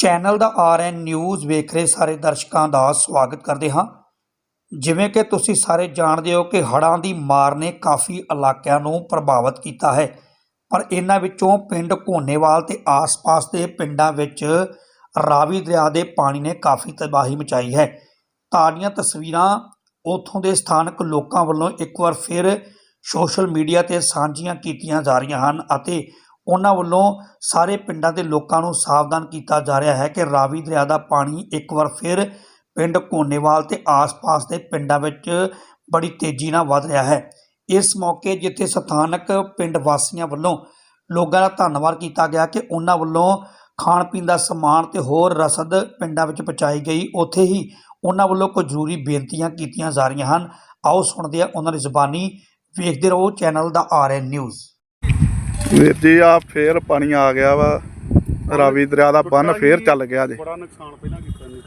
Channel ਦਾ RN news ਵੇਖ ਰਹੇ ਸਾਰੇ ਦਰਸ਼ਕਾਂ ਦਾ ਸਵਾਗਤ ਕਰਦੇ ਹਾਂ। ਜਿਵੇਂ ਕਿ ਤੁਸੀਂ ਸਾਰੇ ਜਾਣਦੇ ਹੋ ਕਿ ਹੜ੍ਹਾਂ ਦੀ ਮਾਰ ਨੇ ਕਾਫੀ ਇਲਾਕਿਆਂ ਨੂੰ ਪ੍ਰਭਾਵਿਤ ਕੀਤਾ ਹੈ। ਪਰ ਇਹਨਾਂ ਵਿੱਚੋਂ ਪਿੰਡ ਘੋਨੇਵਾਲ ਤੇ ਆਸ-ਪਾਸ ਦੇ ਪਿੰਡਾਂ ਵਿੱਚ ਰਾਵੀ ਦਰਿਆ ਦੇ ਪਾਣੀ ਨੇ ਕਾਫੀ ਤਬਾਹੀ ਮਚਾਈ ਹੈ। ਤਾਜ਼ੀਆਂ ਤਸਵੀਰਾਂ ਉੱਥੋਂ ਦੇ ਸਥਾਨਕ ਲੋਕਾਂ ਵੱਲੋਂ ਇੱਕ ਵਾਰ ਫਿਰ ਸੋਸ਼ਲ ਮੀਡੀਆ ਤੇ ਸਾਂਝੀਆਂ ਕੀਤੀਆਂ ਜਾ ਰਹੀਆਂ ਹਨ ਅਤੇ ਉਹਨਾਂ ਵੱਲੋਂ ਸਾਰੇ ਪਿੰਡਾਂ ਦੇ ਲੋਕਾਂ ਨੂੰ ਸਾਵਧਾਨ ਕੀਤਾ ਜਾ ਰਿਹਾ ਹੈ ਕਿ ਰਾਵੀ ਦਰਿਆ ਦਾ ਪਾਣੀ ਇੱਕ ਵਾਰ ਫਿਰ ਪਿੰਡ ਕੋਨੇਵਾਲ ਤੇ ਆਸ-ਪਾਸ ਦੇ ਪਿੰਡਾਂ ਵਿੱਚ ਬੜੀ ਤੇਜ਼ੀ ਨਾਲ ਵਧ ਰਿਹਾ ਹੈ। ਇਸ ਮੌਕੇ ਜਿੱਥੇ ਸਥਾਨਕ ਪਿੰਡ ਵਾਸੀਆਂ ਵੱਲੋਂ ਲੋਕਾਂ ਦਾ ਧੰਨਵਾਦ ਕੀਤਾ ਗਿਆ ਕਿ ਉਹਨਾਂ ਵੱਲੋਂ ਖਾਣ ਪੀਣ ਦਾ ਸਮਾਨ ਤੇ ਹੋਰ ਰਸਦ ਪਿੰਡਾਂ ਵਿੱਚ ਪਹੁੰਚਾਈ ਗਈ, ਉੱਥੇ ਹੀ ਉਹਨਾਂ ਵੱਲੋਂ ਕੁਝ ਜ਼ਰੂਰੀ ਬੇਨਤੀਆਂ ਕੀਤੀਆਂ ਜਾ ਰਹੀਆਂ ਹਨ। ਆਓ ਸੁਣਦੇ ਹਾਂ ਉਹਨਾਂ ਦੀ ਜ਼ੁਬਾਨੀ, ਵੇਖਦੇ ਰਹੋ, ਚੈਨਲ ਦਾ ਆਰਐਨ ਨਿਊਜ਼। ਵੀਰ ਜੀ ਆ ਫੇਰ ਪਾਣੀ ਆ ਗਿਆ ਵਾ। ਰਾਵੀ ਦਰਿਆ ਦਾ ਬੰਨ ਫੇਰ ਚੱਲ ਗਿਆ ਜੀ। ਬੜਾ ਨੁਕਸਾਨ ਪਹਿਲਾਂ ਕੀਤਾ ਨੇ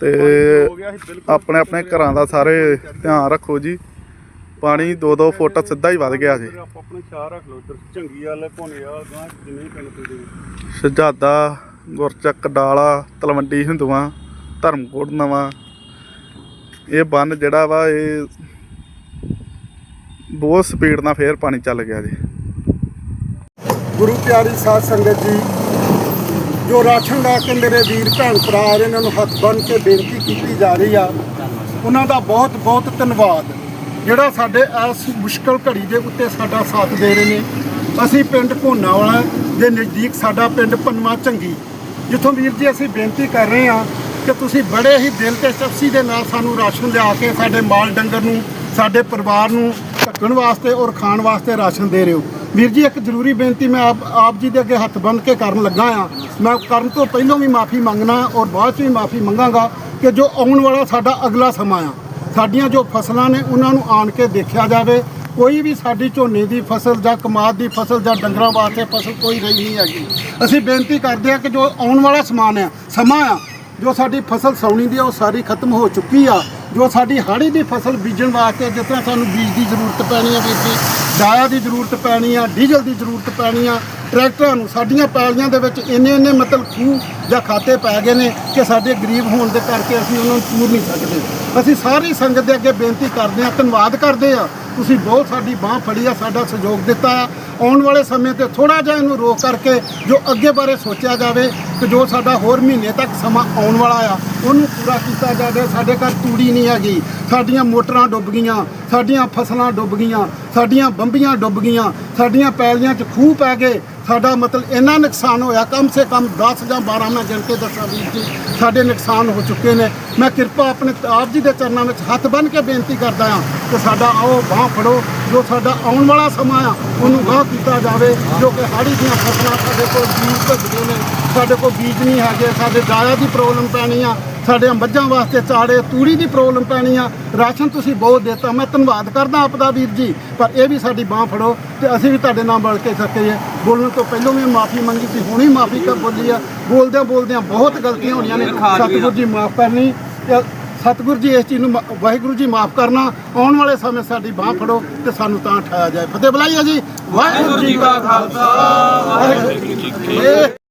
ਤੇ ਆਪਣੇ ਆਪਣੇ ਘਰਾਂ ਦਾ ਸਾਰੇ ਧਿਆਨ ਰੱਖੋ ਜੀ। ਪਾਣੀ 2-2 ਫੁੱਟ ਸਿੱਧਾ ਹੀ ਵੱਧ ਗਿਆ ਜੀ। ਆਪਣੇ ਖਿਆਲ ਰੱਖ ਲਓ ਇੱਧਰ ਝੰਗੀ ਵਾਲੇ ਭੋਨੇ ਵਾਲ ਗਾਂ ਜਿੰਨੇ ਵੀ ਪਿੰਡ ਪੈਂਦੇ ਨੇ ਸ਼ਹਜ਼ਾਦਾ ਗੁਰਚੱਕ ਡਾਲਾ ਤਲਵੰਡੀ ਹਿੰਦੂਆਂ ਧਰਮਕੋਟ ਨਵਾਂ। ਇਹ ਬੰਨ ਜਿਹੜਾ ਵਾ ਇਹ ਬਹੁਤ ਸਪੀਡ ਨਾਲ ਫੇਰ ਪਾਣੀ ਚੱਲ ਗਿਆ ਜੀ। ਗੁਰੂ ਪਿਆਰੀ ਸਾਧ ਸੰਗਤ ਜੀ, ਜੋ ਰਾਸ਼ਨ ਲੈ ਕੇ ਮੇਰੇ ਵੀਰ ਭੈਣ ਭਰਾ ਆ ਇਹਨਾਂ ਨੂੰ ਹੱਥ ਬੰਨ੍ਹ ਕੇ ਬੇਨਤੀ ਕੀਤੀ ਜਾ ਰਹੀ ਆ, ਉਹਨਾਂ ਦਾ ਬਹੁਤ ਬਹੁਤ ਧੰਨਵਾਦ। ਜਿਹੜਾ ਸਾਡੇ ਇਸ ਮੁਸ਼ਕਲ ਘੜੀ ਦੇ ਉੱਤੇ ਸਾਡਾ ਸਾਥ ਦੇ ਰਹੇ ਨੇ, ਅਸੀਂ ਪਿੰਡ ਘੋਨਾਵਾਲਾ ਦੇ ਨਜ਼ਦੀਕ ਸਾਡਾ ਪਿੰਡ ਪੰਨਵਾ ਚੰਗੀ ਜਿੱਥੋਂ ਵੀਰ ਜੀ ਅਸੀਂ ਬੇਨਤੀ ਕਰ ਰਹੇ ਹਾਂ ਕਿ ਤੁਸੀਂ ਬੜੇ ਹੀ ਦਿਲ ਤੇ ਚਪਸੀ ਦੇ ਨਾਲ ਸਾਨੂੰ ਰਾਸ਼ਨ ਲਿਆ ਕੇ ਸਾਡੇ ਮਾਲ ਡੰਗਰ ਨੂੰ, ਸਾਡੇ ਪਰਿਵਾਰ ਨੂੰ ਢੱਕਣ ਵਾਸਤੇ ਔਰ ਖਾਣ ਵਾਸਤੇ ਰਾਸ਼ਨ ਦੇ ਰਹੇ ਹੋ। ਵੀਰ ਜੀ, ਇੱਕ ਜ਼ਰੂਰੀ ਬੇਨਤੀ, ਮੈਂ ਆਪ ਆਪ ਜੀ ਦੇ ਅੱਗੇ ਹੱਥ ਬੰਨ੍ਹ ਕੇ ਕਰਨ ਲੱਗਾ ਆ ਮੈਂ ਕਰਨ ਤੋਂ ਪਹਿਲਾਂ ਵੀ ਮਾਫੀ ਮੰਗਣਾ ਔਰ ਬਾਅਦ 'ਚ ਵੀ ਮਾਫੀ ਮੰਗਾਂਗਾ ਕਿ ਜੋ ਆਉਣ ਵਾਲਾ ਸਾਡਾ ਅਗਲਾ ਸਮਾਂ ਆ। ਸਾਡੀਆਂ ਜੋ ਫਸਲਾਂ ਨੇ, ਉਹਨਾਂ ਨੂੰ ਆਣ ਕੇ ਦੇਖਿਆ ਜਾਵੇ। ਕੋਈ ਵੀ ਸਾਡੀ ਝੋਨੇ ਦੀ ਫਸਲ ਜਾਂ ਕਮਾਦ ਦੀ ਫਸਲ ਜਾਂ ਡੰਗਰਾਂ ਵਾਸਤੇ ਫਸਲ ਕੋਈ ਰਹੀ ਨਹੀਂ ਹੈਗੀ। ਅਸੀਂ ਬੇਨਤੀ ਕਰਦੇ ਹਾਂ ਕਿ ਜੋ ਆਉਣ ਵਾਲਾ ਸਮਾਨ ਆ, ਸਮਾਂ ਆ, ਜੋ ਸਾਡੀ ਫਸਲ ਸੌਣੀ ਦੀ ਆ, ਉਹ ਸਾਰੀ ਖਤਮ ਹੋ ਚੁੱਕੀ ਆ। ਜੋ ਸਾਡੀ ਹਾੜੀ ਦੀ ਫਸਲ ਬੀਜਣ ਵਾਸਤੇ ਜਿਸ ਤਰ੍ਹਾਂ ਸਾਨੂੰ ਬੀਜ ਦੀ ਜ਼ਰੂਰਤ ਪੈਣੀ ਆ ਵੀਰ ਜੀ ਡਾਇਆ ਦੀ ਜ਼ਰੂਰਤ ਪੈਣੀ ਆ, ਡੀਜ਼ਲ ਦੀ ਜ਼ਰੂਰਤ ਪੈਣੀ ਆ, ਟਰੈਕਟਰਾਂ ਨੂੰ, ਸਾਡੀਆਂ ਪੈਲੀਆਂ ਦੇ ਵਿੱਚ ਇੰਨੇ ਇੰਨੇ ਮਤਲਬ ਖੂਹ ਜਾਂ ਖਾਤੇ ਪੈ ਗਏ ਨੇ ਕਿ ਸਾਡੇ ਗਰੀਬ ਹੋਣ ਦੇ ਕਰਕੇ ਅਸੀਂ ਉਹਨਾਂ ਨੂੰ ਪੂਰ ਨਹੀਂ ਸਕਦੇ। ਅਸੀਂ ਸਾਰੀ ਸੰਗਤ ਦੇ ਅੱਗੇ ਬੇਨਤੀ ਕਰਦੇ ਹਾਂ ਧੰਨਵਾਦ ਕਰਦੇ ਹਾਂ ਤੁਸੀਂ ਬਹੁਤ ਸਾਡੀ ਬਾਹ ਫੜੀ ਆ, ਸਾਡਾ ਸਹਿਯੋਗ ਦਿੱਤਾ ਆ। ਆਉਣ ਵਾਲੇ ਸਮੇਂ ਤੇ ਥੋੜਾ ਜਿਹਾ ਇਹਨੂੰ ਰੋਕ ਕਰਕੇ ਜੋ ਅੱਗੇ ਬਾਰੇ ਸੋਚਿਆ ਜਾਵੇ ਕਿ ਜੋ ਸਾਡਾ ਹੋਰ ਮਹੀਨੇ ਤੱਕ ਸਮਾਂ ਆਉਣ ਵਾਲਾ ਆ, ਉਹਨੂੰ ਪੂਰਾ ਕੀਤਾ ਜਾਵੇ। ਸਾਡੇ ਘਰ ਤੂੜੀ ਨਹੀਂ ਹੈਗੀ। ਸਾਡੀਆਂ ਮੋਟਰਾਂ ਡੁੱਬ ਗਈਆਂ, ਸਾਡੀਆਂ ਫਸਲਾਂ ਡੁੱਬ ਗਈਆਂ, ਸਾਡੀਆਂ ਬੰਬੀਆਂ ਡੁੱਬ ਗਈਆਂ, ਸਾਡੀਆਂ ਪੈਲੀਆਂ 'ਚ ਖੂਹ ਪੈ ਗਏ। ਸਾਡਾ ਮਤਲਬ ਇੰਨਾ ਨੁਕਸਾਨ ਹੋਇਆ, ਕਮ ਸੇ ਕਮ 10 ਜਾਂ 12 ਮੈਂ ਗਿਣ ਕੇ ਦੱਸਾਂ ਵੀ ਜੀ, ਸਾਡੇ ਨੁਕਸਾਨ ਹੋ ਚੁੱਕੇ ਨੇ। ਮੈਂ ਕਿਰਪਾ ਆਪਣੇ ਆਪ ਜੀ ਦੇ ਚਰਨਾਂ ਵਿੱਚ ਹੱਥ ਬੰਨ੍ਹ ਕੇ ਬੇਨਤੀ ਕਰਦਾ ਹਾਂ ਕਿ ਸਾਡਾ ਆਓ, ਬਾਹ ਫੜੋ। ਜੋ ਸਾਡਾ ਆਉਣ ਵਾਲਾ ਸਮਾਂ ਆ, ਉਹਨੂੰ ਗਾਹ ਕੀਤਾ ਜਾਵੇ, ਜੋ ਕਿ ਹਾੜੀ ਦੀਆਂ ਫਸਲਾਂ ਸਾਡੇ ਕੋਲ ਬੀਜ ਭੱਜਦੇ ਨੇ, ਸਾਡੇ ਕੋਲ ਬੀਜ ਨਹੀਂ ਹੈਗੇ, ਸਾਡੇ ਡਾਇਆ ਦੀ ਪ੍ਰੋਬਲਮ ਪੈਣੀ ਆ, ਸਾਡੇ ਮੱਝਾਂ ਵਾਸਤੇ ਚਾੜੇ, ਤੂੜੀ ਦੀ ਪ੍ਰੋਬਲਮ ਪੈਣੀ ਆ। ਰਾਸ਼ਨ ਤੁਸੀਂ ਬਹੁਤ ਦਿੱਤਾ, ਮੈਂ ਧੰਨਵਾਦ ਕਰਦਾ ਆਪਦਾ ਵੀਰ ਜੀ, ਪਰ ਇਹ ਵੀ ਸਾਡੀ ਬਾਹ ਫੜੋ ਤੇ ਅਸੀਂ ਵੀ ਤੁਹਾਡੇ ਨਾਲ ਮਿਲ ਕੇ ਸਕੀਏ ਬੋਲਣ ਤੋਂ ਪਹਿਲਾਂ ਵੀ ਮਾਫੀ ਮੰਗੀ ਸੀ, ਹੁਣੀ ਮਾਫੀ ਕਰ ਬੋਲੀ ਆ। ਬੋਲਦਿਆਂ ਬੋਲਦਿਆਂ ਬਹੁਤ ਗਲਤੀਆਂ ਹੋਣੀਆਂ ਨੇ। ਸਤਿਗੁਰੂ ਜੀ ਮਾਫ ਕਰਨੀ ਸਤਿਗੁਰੂ ਜੀ ਇਸ ਚੀਜ਼ ਨੂੰ ਵਾਹਿਗੁਰੂ ਜੀ ਮਾਫ ਕਰਨਾ, ਆਉਣ ਵਾਲੇ ਸਮੇਂ ਸਾਡੀ ਬਾਹ ਫੜੋ ਤੇ ਸਾਨੂੰ ਤਾਂ ਠਾਇਆ ਜਾਏ। ਫਤਿਹ ਬੁਲਾਈਏ ਜੀ। ਵਾਹਿਗੁਰੂ ਜੀ ਕਾ ਖਾਲਸਾ, ਵਾਹਿਗੁਰੂ ਜੀ ਕੀ ਫਤਿਹ।